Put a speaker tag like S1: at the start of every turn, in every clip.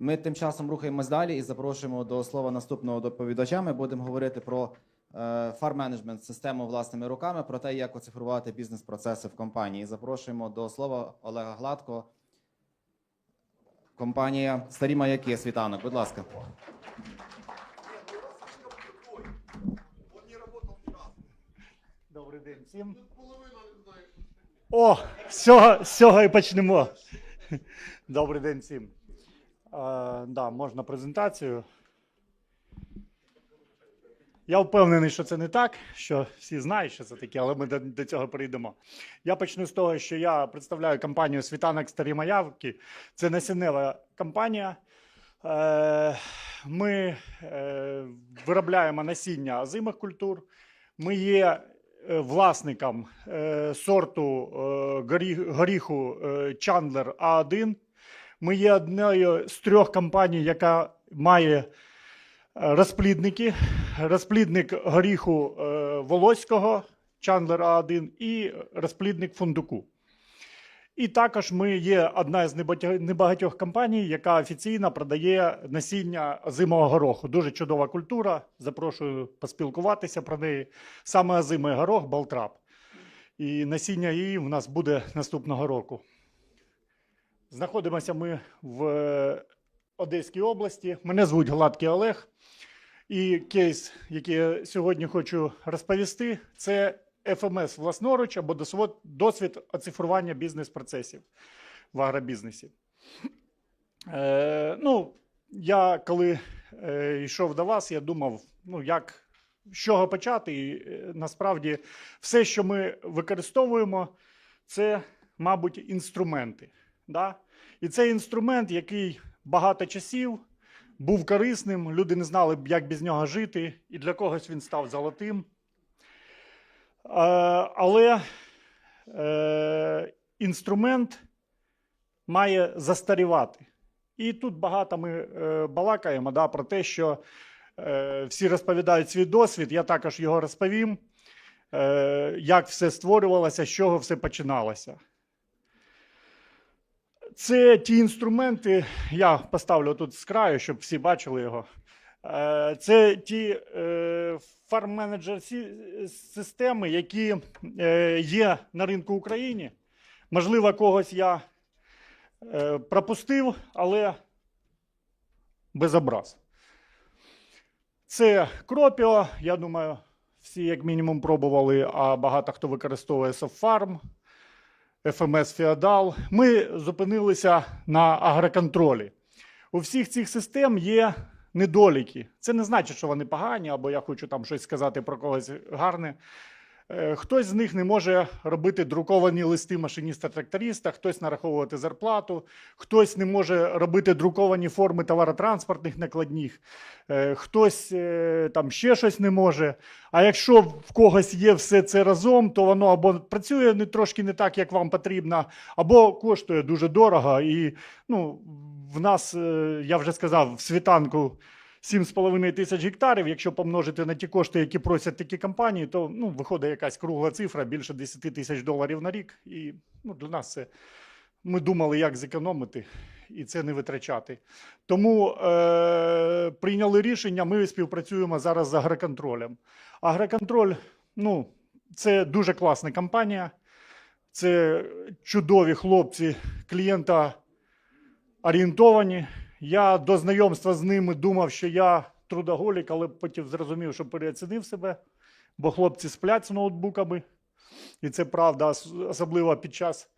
S1: Ми тим часом рухаємось далі і запрошуємо до слова наступного доповідача. Ми будемо говорити про фарм-менеджмент систему власними руками, про те, як оцифрувати бізнес-процеси в компанії. Запрошуємо до слова Олега Гладко, компанія Старі маяки світанок. Будь ласка.
S2: Добрий день всім. О, з цього, з цього і почнемо. Добрий день всім. Да, можна презентацію. Я впевнений, що це не так, що всі знають, що це таке, але ми до, до цього перейдемо. Я почну з того, що я представляю компанію Світанок Старі Маявки. Це насіннева компанія. Е, Ми е, виробляємо насіння озимих культур. Ми є е, власником сорту горіху Чандлер А1. Ми є однією з трьох компаній, яка має е, розплідники. Розплідник горіху е, Волоського Чандлер А1 і розплідник фундуку. І також ми є одна з небагатьох- компаній, яка офіційно продає насіння озимого гороху. Дуже чудова культура. Запрошую поспілкуватися про неї. Саме озимий горох Балтрап. І насіння її в нас буде наступного року. Знаходимося ми в е, Одеській області. Мене звуть Гладкий Олег. І кейс, який я сьогодні хочу розповісти, це ФМС власноруч або досвід оцифрування бізнес-процесів в агробізнесі. Е, ну, я коли е, йшов до вас, я думав, ну як з чого почати. І е, насправді все, що ми використовуємо, це, мабуть, інструменти. Да? І це інструмент, який багато часів був корисним, люди не знали як без нього жити, і для когось він став золотим. Але е, інструмент має застарівати. І тут багато ми е, балакаємо да, про те, що е, всі розповідають свій досвід. Я також його розповім, як все створювалося, з чого все починалося. Це ті інструменти, я поставлю тут з краю, щоб всі бачили його. Е, Це ті е, фарм-менеджер системи, які е, є на ринку України. Можливо, когось я пропустив, але без образ. Це Кропіо, я думаю, всі як мінімум пробували, а багато хто використовує Софарм, ФМС Феодал. Ми зупинилися на агроконтролі. У всіх цих систем є недоліки. Це не значить, що вони погані, або я хочу там щось сказати про когось гарне. Е, Хтось з них не може робити друковані листи машиніста-тракториста, хтось нараховувати зарплату, хтось не може робити друковані форми товаротранспортних накладних, е, хтось е, там ще щось не може. А якщо в когось є все це разом, то воно або працює не трошки не так, як вам потрібно, або коштує дуже дорого. І ну, в нас, я вже сказав, в світанку 7,5 тисяч гектарів. Якщо помножити на ті кошти, які просять такі компанії, то ну, виходить якась кругла цифра більше 10 тисяч доларів на рік. І ну, для нас це ми думали, як зекономити і це не витрачати. Тому е, прийняли рішення. Ми співпрацюємо зараз з агроконтролем. Агроконтроль, ну, це дуже класна компанія. Це чудові хлопці, клієнта орієнтовані. Я до знайомства з ними думав, що я трудоголік, але потім зрозумів, що переоцінив себе, бо хлопці сплять з ноутбуками. І це правда, особливо під час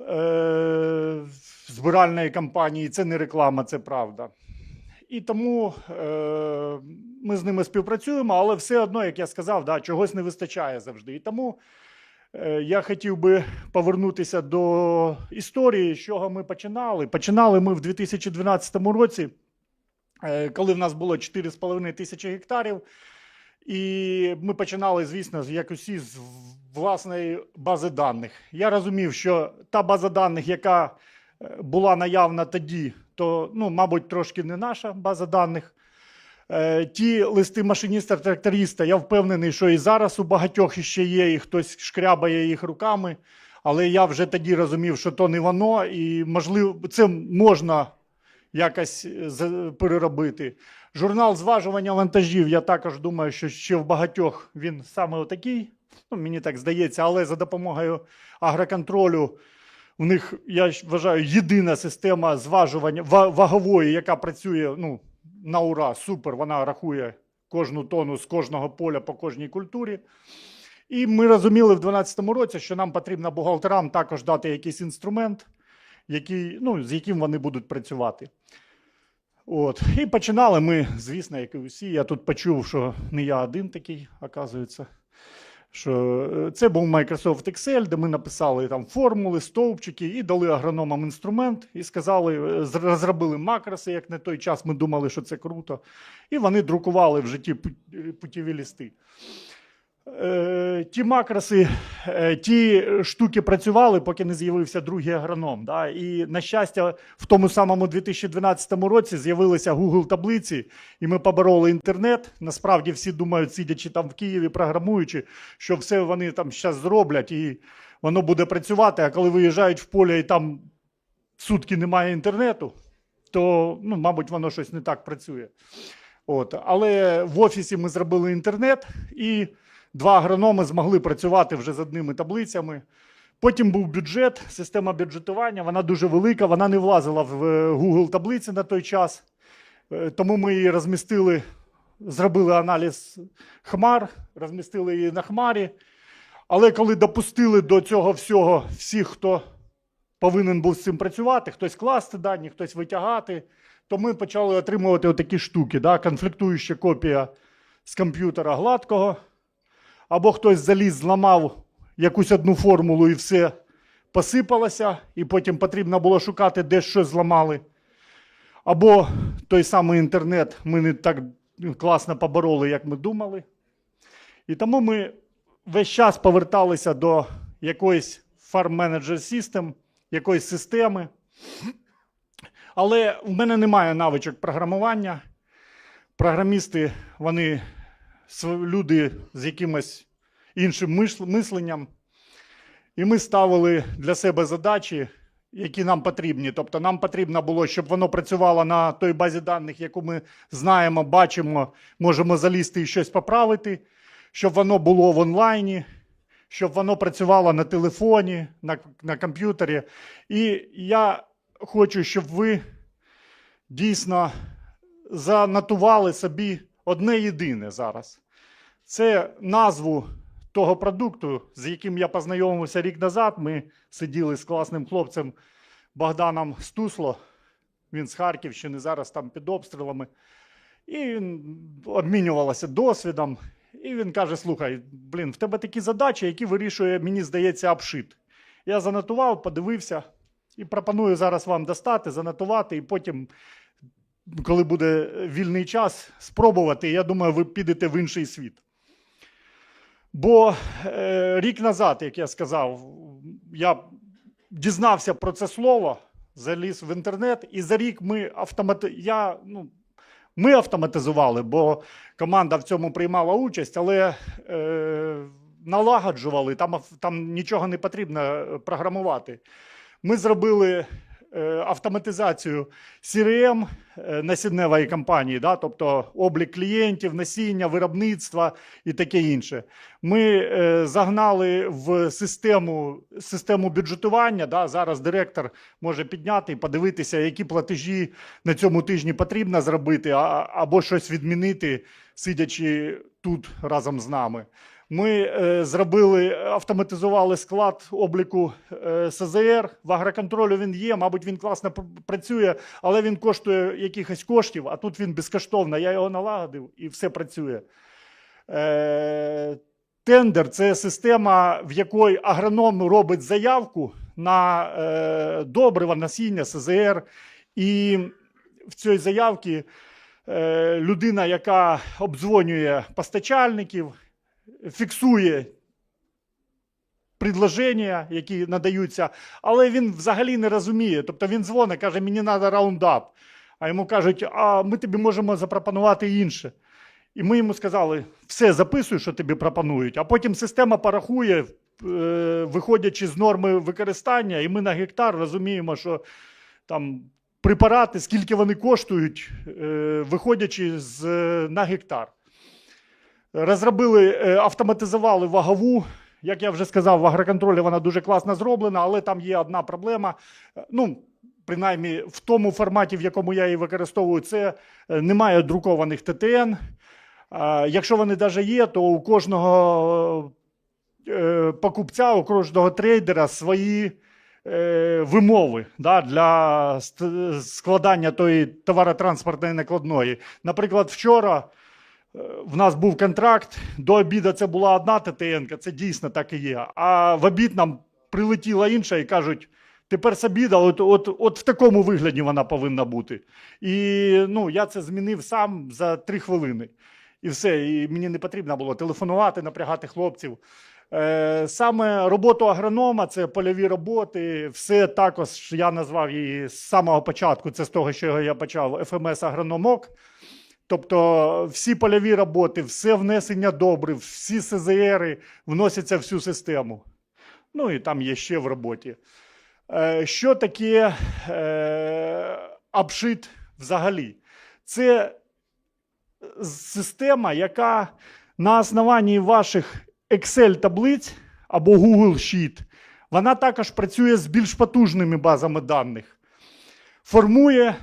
S2: е- збиральної кампанії. Це не реклама, це правда. І тому е- ми з ними співпрацюємо, але все одно, як я сказав, да, чогось не вистачає завжди. І тому Я хотів би повернутися до історії, з чого ми починали. Починали ми в 2012 році, е, коли в нас було 4,5 тисячі гектарів. І ми починали, звісно, як усі, з власної бази даних. Я розумів, що та база даних, яка е, була наявна тоді, то, ну, мабуть, трошки не наша база даних. Е, Ті листи машиніста-тракториста, я впевнений, що і зараз у багатьох іще є, і хтось шкрябає їх руками. Але я вже тоді розумів, що то не воно, і можливо, це можна якось е, переробити. Журнал зважування вантажів, я також думаю, що ще в багатьох він саме отакий. Ну, мені так здається, але за допомогою агроконтролю у них, я вважаю, єдина система зважування вагової, яка працює ну, на ура, супер. Вона рахує кожну тону з кожного поля по кожній культурі. І ми розуміли в 2012 році, що нам потрібно бухгалтерам також дати якийсь інструмент, який, ну, з яким вони будуть працювати. От. І починали ми, звісно, як і усі. Я тут почув, що не я один такий, оказується. Що е, це був Microsoft Excel, де ми написали там формули, стовпчики і дали агрономам інструмент, і сказали, е, розробили макроси, як на той час ми думали, що це круто. І вони друкували в житті е, путіві лісти. Е, ті макроси, е, ті штуки працювали, поки не з'явився другий агроном. Да? І, на щастя, в тому самому 2012 році з'явилися Google таблиці, і ми побороли інтернет. Насправді всі думають, сидячи там в Києві, програмуючи, що все вони там зараз зроблять і воно буде працювати. А коли виїжджають в поле і там сутки немає інтернету, то, ну, мабуть, воно щось не так працює. От. Але в офісі ми зробили інтернет, і два агрономи змогли працювати вже з одними таблицями. Потім був бюджет, система бюджетування, вона дуже велика, вона не влазила в е, Google таблиці на той час. Е, Тому ми її розмістили, зробили аналіз хмар, розмістили її на хмарі. Але коли допустили до цього всього всіх, хто повинен був з цим працювати, хтось класти дані, хтось витягати, то ми почали отримувати отакі штуки, да? конфліктуюча копія з комп'ютера гладкого, або хтось заліз, зламав якусь одну формулу і все посипалося, і потім потрібно було шукати, де щось зламали. Або той самий інтернет ми не так класно побороли, як ми думали. І тому ми весь час поверталися до якоїсь Farm Manager System, якоїсь системи. Але в мене немає навичок програмування. Програмісти, вони люди з якимось іншим мисленням. І ми ставили для себе задачі, які нам потрібні. Тобто нам потрібно було, щоб воно працювало на той базі даних, яку ми знаємо, бачимо, можемо залізти і щось поправити, щоб воно було в онлайні, щоб воно працювало на телефоні, на, на комп'ютері. І я хочу, щоб ви дійсно занотували собі одне єдине зараз. Це назву того продукту, з яким я познайомився рік назад. Ми сиділи з класним хлопцем Богданом Стусло. Він з Харківщини, зараз там під обстрілами. І він обмінювалося досвідом. І він каже: слухай, блін, в тебе такі задачі, які вирішує, мені здається, обшит. Я занотував, подивився і пропоную зараз вам достати, занотувати, і потім, коли буде вільний час, спробувати. Я думаю, ви підете в інший світ. Бо е, рік назад, як я сказав, я дізнався про це слово, заліз в інтернет, і за рік ми автомати... я, ну, ми автоматизували, бо команда в цьому приймала участь, але е, налагоджували, там, там нічого не потрібно програмувати. Ми зробили автоматизацію CRM е, насінневої компанії, да, тобто облік клієнтів, насіння, виробництва і таке інше. Ми е, загнали в систему, систему бюджетування. Да, зараз директор може підняти і подивитися, які платежі на цьому тижні потрібно зробити, або щось відмінити, сидячи тут разом з нами. Ми е, зробили, автоматизували склад обліку е, СЗР. В агроконтролю він є, мабуть, він класно працює, але він коштує якихось коштів, а тут він безкоштовно. Я його налагодив і все працює. Е, тендер це система, в якій агроном робить заявку на добрива, насіння, СЗР. І в цій заявці людина, яка обдзвонює постачальників, фіксує предложення, які надаються, але він взагалі не розуміє. Тобто він дзвонить, каже, мені треба раундап. А йому кажуть, а ми тобі можемо запропонувати інше. І ми йому сказали, все, записуй, що тобі пропонують, а потім система порахує, е, виходячи з норми використання, і ми на гектар розуміємо, що там препарати, скільки вони коштують, е, виходячи з, на гектар. Розробили, е, автоматизували вагову. Як я вже сказав, в агроконтролі вона дуже класно зроблена, але там є одна проблема. Е, Ну, принаймні, в тому форматі, в якому я її використовую, це е, немає друкованих ТТН. Якщо вони навіть є, то у кожного покупця, у кожного трейдера свої вимови да, для складання тої товаротранспортної накладної. Наприклад, вчора в нас був контракт, до обіду це була одна ТТН, це дійсно так і є. А в обід нам прилетіла інша і кажуть. Тепер з обіда, от, от, от в такому вигляді вона повинна бути. І ну, я це змінив сам за три хвилини. І все. І мені не потрібно було телефонувати, напрягати хлопців. Е, саме роботу агронома, це польові роботи, все також я назвав її з самого початку. Це з того, що я почав ФМС агрономок. Тобто всі польові роботи, все внесення добрив, всі СЗРи вносяться в всю систему. Ну і там є ще в роботі. Е, Що таке е, обшит взагалі? Це система, яка на основанні ваших Excel-таблиць або Google Sheet, вона також працює з більш потужними базами даних, формує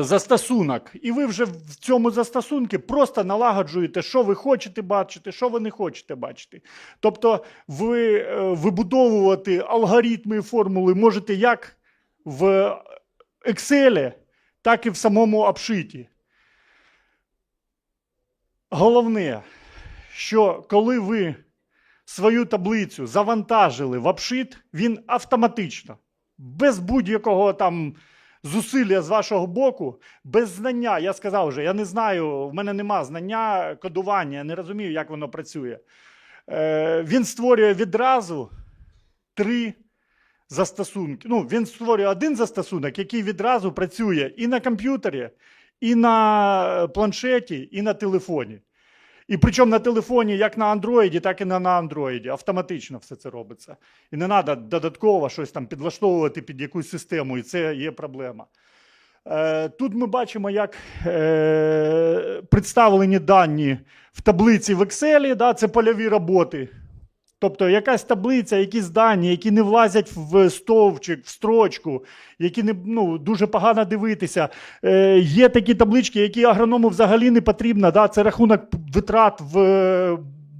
S2: застосунок. І ви вже в цьому застосунку просто налагоджуєте, що ви хочете бачити, що ви не хочете бачити. Тобто ви е, вибудовувати алгоритми і формули можете як в Excel, так і в самому обшиті. Головне, що коли ви свою таблицю завантажили в обшит, він автоматично, без будь-якого там зусилля з вашого боку, без знання, я сказав вже, я не знаю, в мене нема знання кодування, я не розумію, як воно працює. Е, він створює відразу три застосунки. Ну, він створює один застосунок, який відразу працює і на комп'ютері, і на планшеті, і на телефоні. І причому на телефоні як на Андроїді, так і на, на Андроїді. Автоматично все це робиться. І не треба додатково щось там підлаштовувати під якусь систему, і це є проблема. Е, Тут ми бачимо, як е, представлені дані в таблиці в Excel, це польові роботи. Тобто якась таблиця, якісь дані, які не влазять в стовпчик, в строчку, які не, ну, дуже погано дивитися. Е, є такі таблички, які агроному взагалі не потрібно. Да? Це рахунок витрат в е,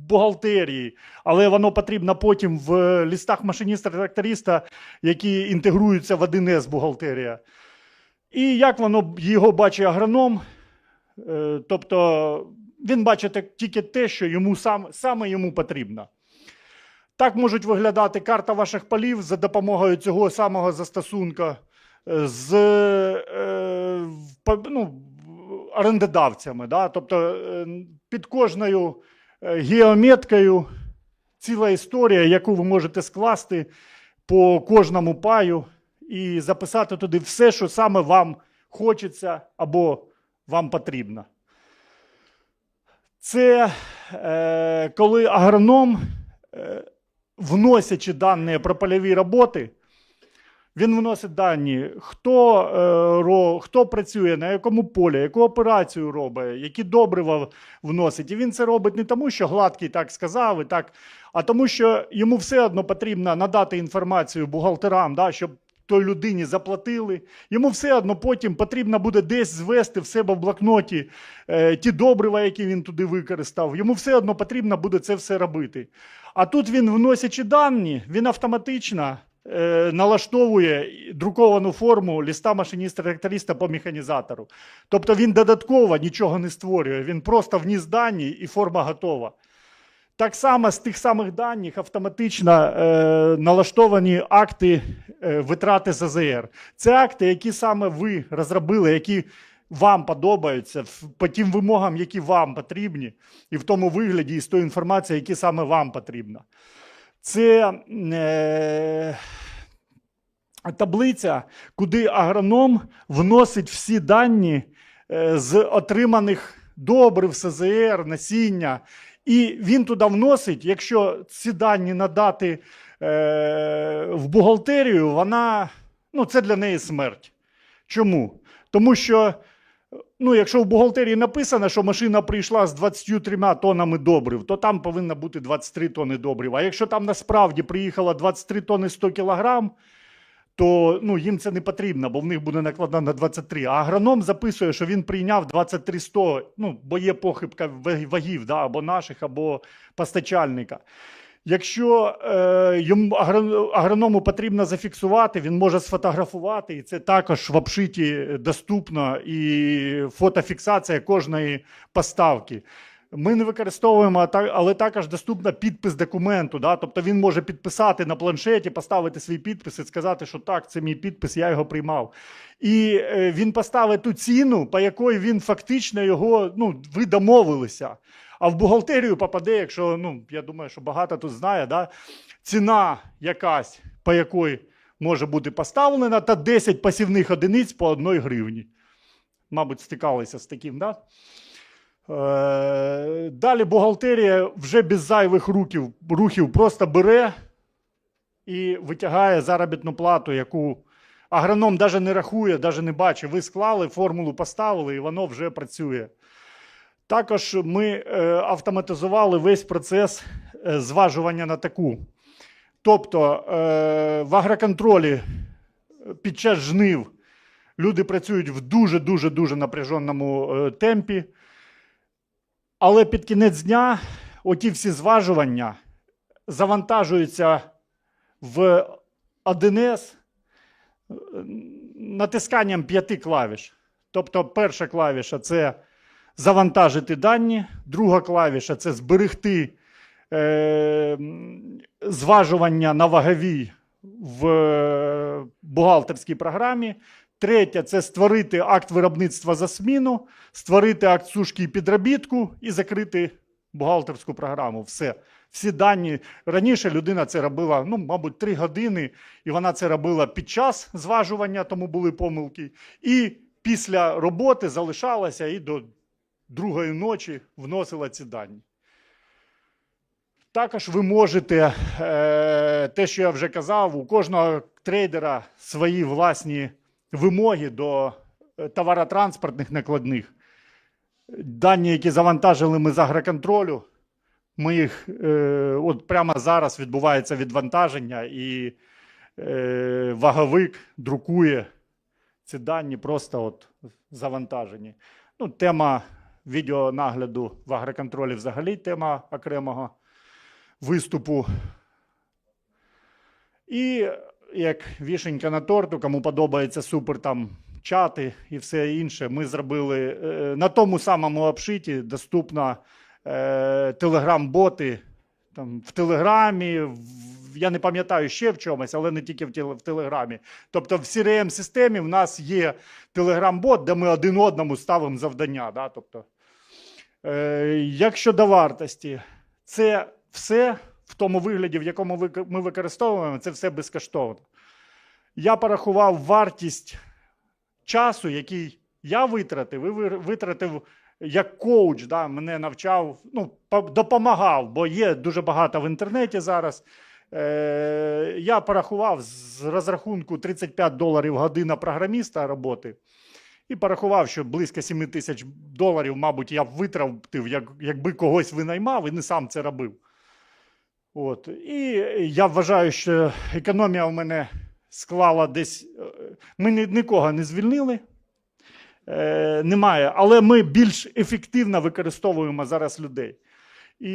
S2: бухгалтерії, але воно потрібно потім в лістах машиніста-тракториста, які інтегруються в 1С бухгалтерія. І як воно його бачить агроном, е, тобто він бачить тільки те, що йому сам, саме йому потрібно. Так можуть виглядати карта ваших полів за допомогою цього самого застосунка е, з е, ну, орендодавцями. Да? Тобто е, під кожною геометкою ціла історія, яку ви можете скласти по кожному паю і записати туди все, що саме вам хочеться або вам потрібно. Це е, коли агроном, е, вносячи дані про польові роботи, він вносить дані, хто, е, ро, хто працює, на якому полі, яку операцію робить, які добрива вносить. І він це робить не тому, що гладкий так сказав, і так, а тому, що йому все одно потрібно надати інформацію бухгалтерам, да, щоб той людині заплатили. Йому все одно потім потрібно буде десь звести в себе в блокноті е, ті добрива, які він туди використав. Йому все одно потрібно буде це все робити. А тут він, вносячи дані, він автоматично е, налаштовує друковану форму ліста машиніста-тракториста по механізатору. Тобто він додатково нічого не створює, він просто вніс дані і форма готова. Так само з тих самих даних автоматично е, налаштовані акти е, витрати ЗЗР. Це акти, які саме ви розробили, які вам подобаються, по тим вимогам, які вам потрібні, і в тому вигляді, і з тою інформацією, які саме вам потрібна. Це е, таблиця, куди агроном вносить всі дані е, з отриманих добрив, СЗР, насіння. І він туди вносить, якщо ці дані надати е, в бухгалтерію, вона ну, це для неї смерть. Чому? Тому що, ну, якщо в бухгалтерії написано, що машина прийшла з 23 тоннами добрив, то там повинно бути 23 тонни добрив. А якщо там насправді приїхало 23 тонни 100 кілограм, то ну, їм це не потрібно, бо в них буде накладна на 23. А агроном записує, що він прийняв 23 100, ну, бо є похибка вагів, да, або наших, або постачальника. Якщо е, йому агроному потрібно зафіксувати, він може сфотографувати, і це також в обшиті доступно, і фотофіксація кожної поставки. Ми не використовуємо, але також доступно підпис документу. Да? Тобто він може підписати на планшеті, поставити свій підпис і сказати, що так, це мій підпис, я його приймав. І е, він поставить ту ціну, по якої він фактично його, ну, ви домовилися. А в бухгалтерію попаде, якщо, ну, я думаю, що багато тут знає, да? ціна якась, по якої може бути поставлена, та 10 пасівних одиниць по 1 гривні. Мабуть, стикалися з таким, да? Е, Далі бухгалтерія вже без зайвих рухів, рухів просто бере і витягає заробітну плату, яку агроном навіть не рахує, навіть не бачить. Ви склали, формулу поставили, і воно вже працює. Також ми е, автоматизували весь процес е, зважування на таку. Тобто в агроконтролі під час жнив люди працюють в дуже-дуже дуже напряженому темпі. Але під кінець дня оті всі зважування завантажуються в 1С е, натисканням п'яти клавіш. Тобто, перша клавіша це завантажити дані, друга клавіша це зберегти е, зважування на ваговій в бухгалтерській програмі. Третя це створити акт виробництва за сміну, створити акт сушки і підробітку і закрити бухгалтерську програму. Все. Всі дані. Раніше людина це робила, ну, мабуть, три години, і вона це робила під час зважування, тому були помилки. І після роботи залишалася і до другої ночі вносила ці дані. Також ви можете, е, те, що я вже казав, у кожного трейдера свої власні вимоги до е, товаротранспортних накладних. Дані, які завантажили ми з агроконтролю, ми їх е, от прямо зараз відбувається відвантаження, і е, ваговик друкує ці дані просто от завантажені. Ну, тема відеонагляду в агроконтролі взагалі тема окремого виступу. І як вішенька на торту, кому подобається супер там чати і все інше, ми зробили е, на тому самому обшиті доступно е, телеграм-боти там, в Телеграмі, в, я не пам'ятаю ще в чомусь, але не тільки в, Телеграмі. Тобто в CRM-системі в нас є Телеграм-бот, де ми один одному ставимо завдання. Да? Тобто, е, як щодо вартості, це все в тому вигляді, в якому ми використовуємо, це все безкоштовно. Я порахував вартість часу, який я витратив, і витратив як коуч, да, мене навчав, ну, допомагав, бо є дуже багато в інтернеті зараз. Е, я порахував з розрахунку 35 доларів година програміста роботи. І порахував, що близько 7 тисяч доларів, мабуть, я б витратив, як, якби когось винаймав і не сам це робив. От. І я вважаю, що економія в мене склала десь. е, Ми ні- нікого не звільнили. Е, немає, але ми більш ефективно використовуємо зараз людей. І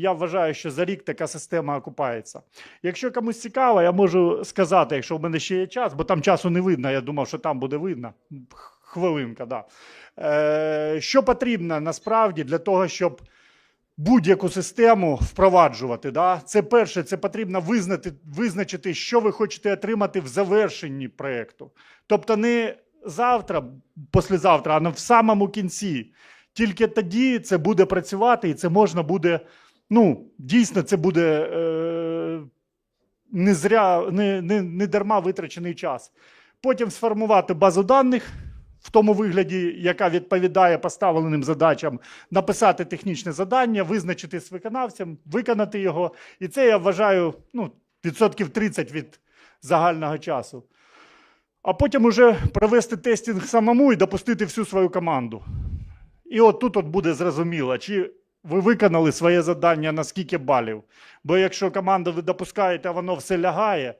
S2: я вважаю, що за рік така система окупається. Якщо комусь цікаво, я можу сказати, якщо в мене ще є час, бо там часу не видно, я думав, що там буде видно. Хвилинка, да. Е, що потрібно насправді для того, щоб будь-яку систему впроваджувати. Да? Це перше, це потрібно визнати, визначити, що ви хочете отримати в завершенні проєкту. Тобто не завтра, послезавтра, а в самому кінці. Тільки тоді це буде працювати, і це можна буде. Ну, дійсно, це буде е, не, зря, не, не, не дарма витрачений час. Потім сформувати базу даних в тому вигляді, яка відповідає поставленим задачам, написати технічне завдання, визначити з виконавцем, виконати його. І це я вважаю ну, відсотків 30 від загального часу. а потім уже провести тестінг самому і допустити всю свою команду. І от тут от буде зрозуміло, чи ви виконали своє завдання на скільки балів. Бо якщо команду ви допускаєте, а воно все лягає,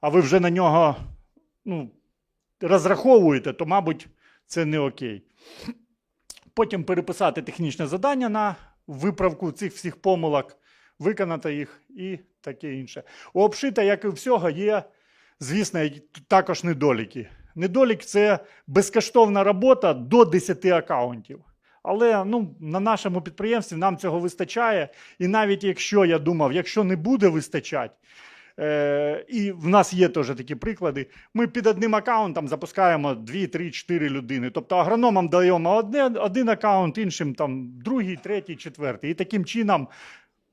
S2: а ви вже на нього ну, розраховуєте, то, мабуть, це не окей. Потім переписати технічне завдання на виправку цих всіх помилок, виконати їх і таке інше. У обшита, як і всього, є, звісно, також недоліки. Недолік це безкоштовна робота до 10 акаунтів. Але ну, на нашому підприємстві нам цього вистачає. І навіть якщо я думав, якщо не буде вистачати, е, і в нас є теж такі приклади, ми під одним аккаунтом запускаємо 2, 3, 4 людини. Тобто агрономам даємо одне, один аккаунт, іншим там другий, третій, четвертий. І таким чином,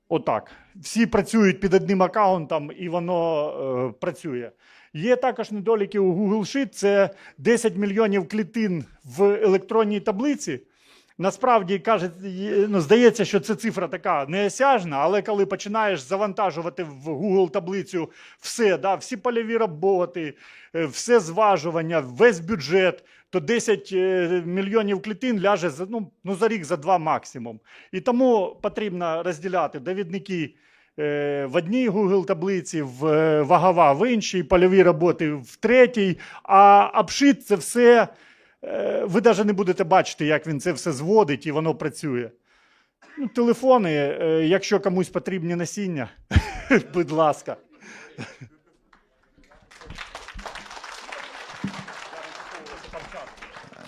S2: отак, всі працюють під одним аккаунтом, і воно е, працює. Є також недоліки у Google Sheet, це 10 мільйонів клітин в електронній таблиці. Насправді каже, ну, здається, що це цифра така неосяжна, але коли починаєш завантажувати в Google таблицю все, да, всі польові роботи, е, все зважування, весь бюджет, то 10 е, мільйонів клітин ляже за, ну, ну, за рік, за два максимум. І тому потрібно розділяти довідники е, в одній Google таблиці, в вагова в іншій, польові роботи в третій, а обшит це все. Е, Ви навіть не будете бачити, як він це все зводить і воно працює. Ну, телефони, е, якщо комусь потрібні насіння, будь ласка.